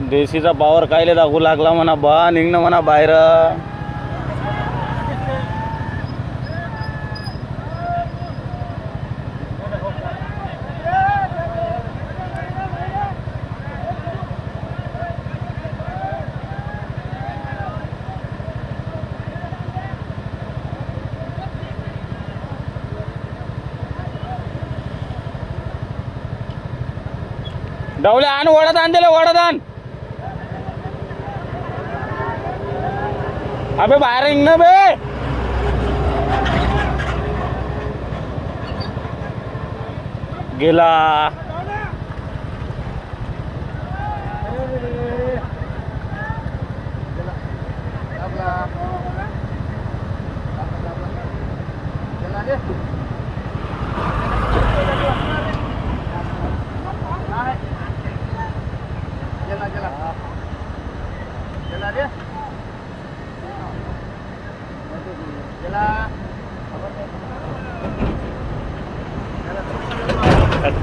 देशीचा power कायले दाखवू लागला म्हणा बा निघणं म्हणा बाहेर. डावले आण वडत आण दिले वडत आण अबे बाहेर निघ ना बे गेला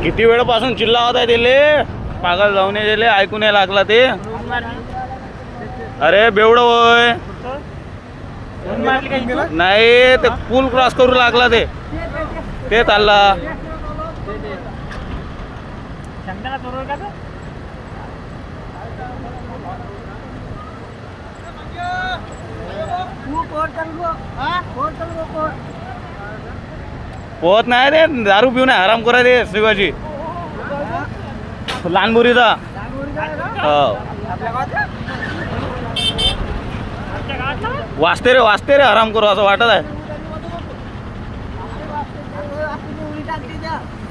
किती वेळपासून चिल्लावत आहे दिले पागल जाऊन दिले ऐकून नाही लागला ते. अरे बेवड होय. नाही ते पूल क्रॉस करू लागला ते. ते चालला. पोहत नाही रे दारू पिऊन आराम करा रे शिवाजी लहान मुरीचा हो. वाचते रे वाचते रे आराम करू असं वाटत आहे.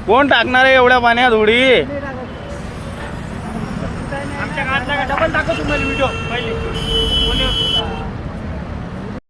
कोण टाकणार आहे एवढ्या पाण्यात उडी?